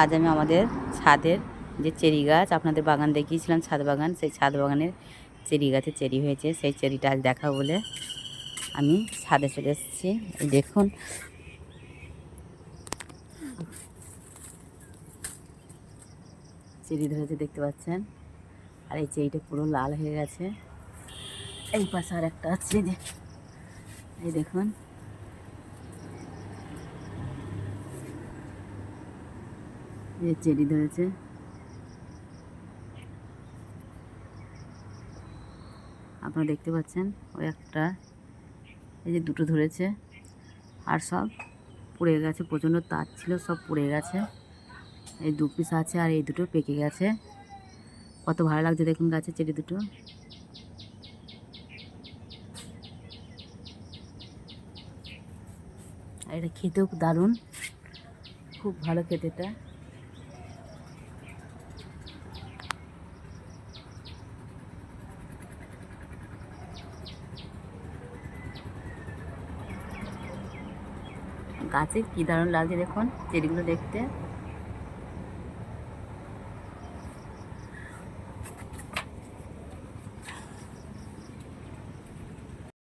আজ আমি আমাদের ছাদের যে চেরি গাছ, আপনাদের বাগান দেখিয়েছিলাম, ছাদ বাগান, সেই ছাদ বাগানের চেরি গাছে চেরি হয়েছে, সেই চেরিটা আজ দেখা বলে আমি ছাদে চলে এসেছি। দেখুন। চেরি ধরেছে, দেখতে পাচ্ছেন? আর এই চেরিটা পুরো লাল হয়ে গেছে। এই পাশে আর একটা আছে এই দেখুন। যে চেরি ধরেছে। আপনারা দেখতে পাচ্ছেন ওই একটা, এই যে দুটো ধরেছে, আর সব পুড়ে গেছে, প্রচণ্ড তার ছিল, সব পুড়ে গেছে। এই দু পিস আছে আর এই দুটো পেকে গেছে। কত ভালো লাগছে দেখুন গাছে চেরি দুটো। আর এটা খেতেও দারুণ, খুব ভালো খেতে গাছে কি দারুণ লাগছে দেখুন চেরিগুলো দেখতে।